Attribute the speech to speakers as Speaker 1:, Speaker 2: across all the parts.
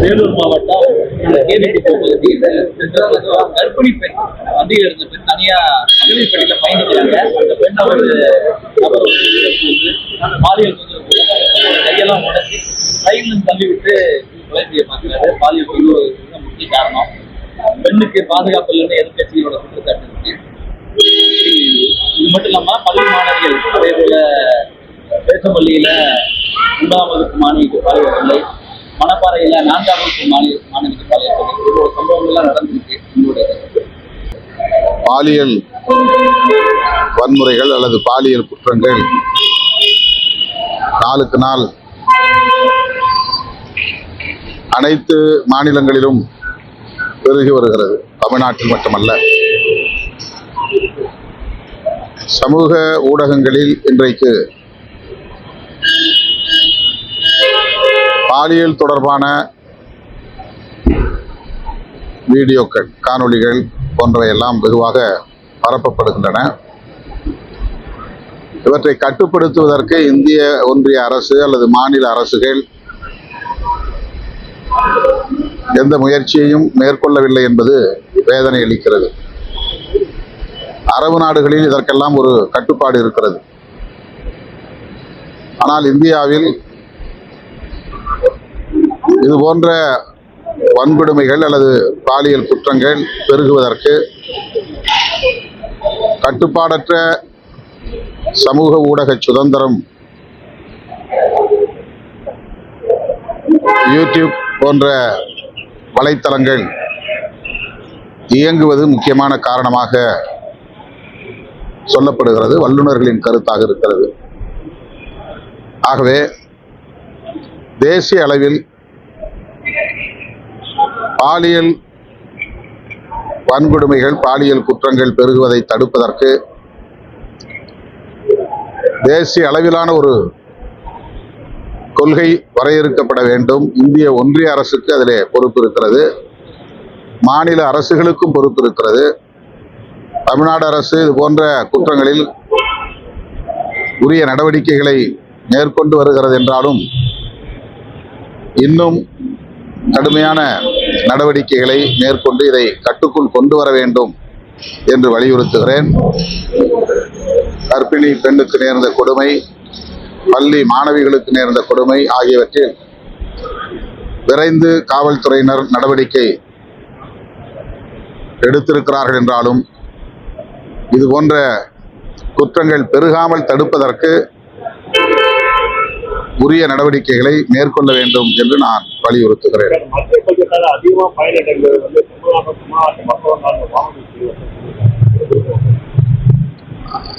Speaker 1: வேலூர் மாவட்டம் கேவிடி பகுதியில் கர்ப்பிணி பெண் வண்டியில் இருந்த பெண் தனியா மகளிர் பள்ளியில பயணிக்கிறாங்க. அந்த பெண் அவர் அவர் வந்து பாலியல் கையெல்லாம் உடச்சி ரயிலில் தள்ளி விட்டு கொலை செய்ய பாலியல் தொந்தரவு முக்கிய காரணம். பெண்ணுக்கு பாதுகாப்பு இல்லைன்னு எதிர்கட்சிகளோட குற்றச்சாட்டு இருக்கு இது மட்டும் இல்லாம பள்ளி மாணவிகள் அதே போல பேசப்பள்ளியில ஒன்பதாம் வகுப்பு மாணவிக்கு பாலியல் இல்லை மணப்பாறையில நான்காம் வகுப்பு மாணவி மாணவிக்கு பாலியல் தொல்லை சம்பவங்கள்லாம் நடந்திருக்கு உங்களுடைய
Speaker 2: பாலியல் வன்முறைகள் அல்லது பாலியல் குற்றங்கள் நாளுக்கு நாள் அனைத்து மாநிலங்களிலும் பெருகி வருகிறது. தமிழ்நாட்டில் மட்டுமல்ல. சமூக ஊடகங்களில் இன்றைக்கு பாலியல் தொடர்பான வீடியோக்கள் காணொளிகள் போன்றவையெல்லாம் வெகுவாக பரப்பப்படுகின்றன. இவற்றை கட்டுப்படுத்துவதற்கு இந்திய ஒன்றிய அரசு அல்லது மாநில அரசுகள் எந்த முயற்சியையும் மேற்கொள்ளவில்லை என்பது வேதனை அளிக்கிறது. அரபு நாடுகளில் இதற்கெல்லாம் ஒரு கட்டுப்பாடு இருக்கிறது. ஆனால் இந்தியாவில் இது போன்ற வன்கொடுமைகள் அல்லது பாலியல் குற்றங்கள் பெருகுவதற்கு கட்டுப்பாடற்ற சமூக ஊடக சுதந்திரம் யூடியூப் போன்ற வலைத்தளங்கள் இயங்குவது முக்கியமான காரணமாக சொல்லப்படுகிறது வல்லுநர்களின் கருத்தாக இருக்கிறது. ஆகவே தேசிய அளவில் பாலியல் வன்கொடுமைகள் பாலியல் குற்றங்கள் பெருகுவதை தடுப்பதற்கு தேசிய அளவிலான ஒரு கொள்கை வரையறுக்கப்பட வேண்டும். இந்திய ஒன்றிய அரசுக்கு அதிலே பொறுப்பு இருக்கிறது மாநில அரசுகளுக்கும் பொறுப்பு இருக்கிறது தமிழ்நாடு அரசு இது போன்ற குற்றங்களில் உரிய நடவடிக்கைகளை மேற்கொண்டு வருகிறது என்றாலும் இன்னும் கடுமையான நடவடிக்கைகளை மேற்கொண்டு இதை கட்டுக்குள் கொண்டு வர வேண்டும் என்று வலியுறுத்துகிறேன். கர்ப்பிணி பெண்ணுக்கு நேர்ந்த கொடுமை பள்ளி மாணவிகளுக்கு நேர்ந்த கொடுமை ஆகியவற்றில் விரைந்து காவல்துறையினர் நடவடிக்கை எடுத்திருக்கிறார்கள் என்றாலும் இது போன்ற குற்றங்கள் பெருகாமல் தடுப்பதற்கு உரிய நடவடிக்கைகளை மேற்கொள்ள வேண்டும் என்று நான் வலியுறுத்துகிறேன்.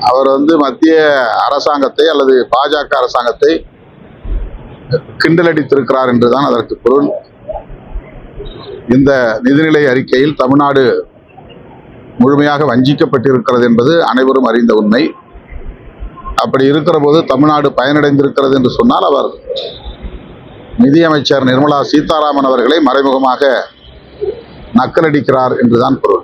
Speaker 2: அவர் வந்து மத்திய அரசாங்கத்தை அல்லது பாஜக அரசாங்கத்தை கிண்டலடித்திருக்கிறார் என்றுதான் அதற்கு பொருள். இந்த நிதிநிலை அறிக்கையில் தமிழ்நாடு முழுமையாக வஞ்சிக்கப்பட்டிருக்கிறது என்பது அனைவரும் அறிந்த உண்மை. அப்படி இருக்கிற போது தமிழ்நாடு பயனடைந்திருக்கிறது என்று சொன்னால் அவர் நிதியமைச்சர் நிர்மலா சீதாராமன் அவர்களை மறைமுகமாக நக்கலடிக்கிறார் என்றுதான் பொருள்.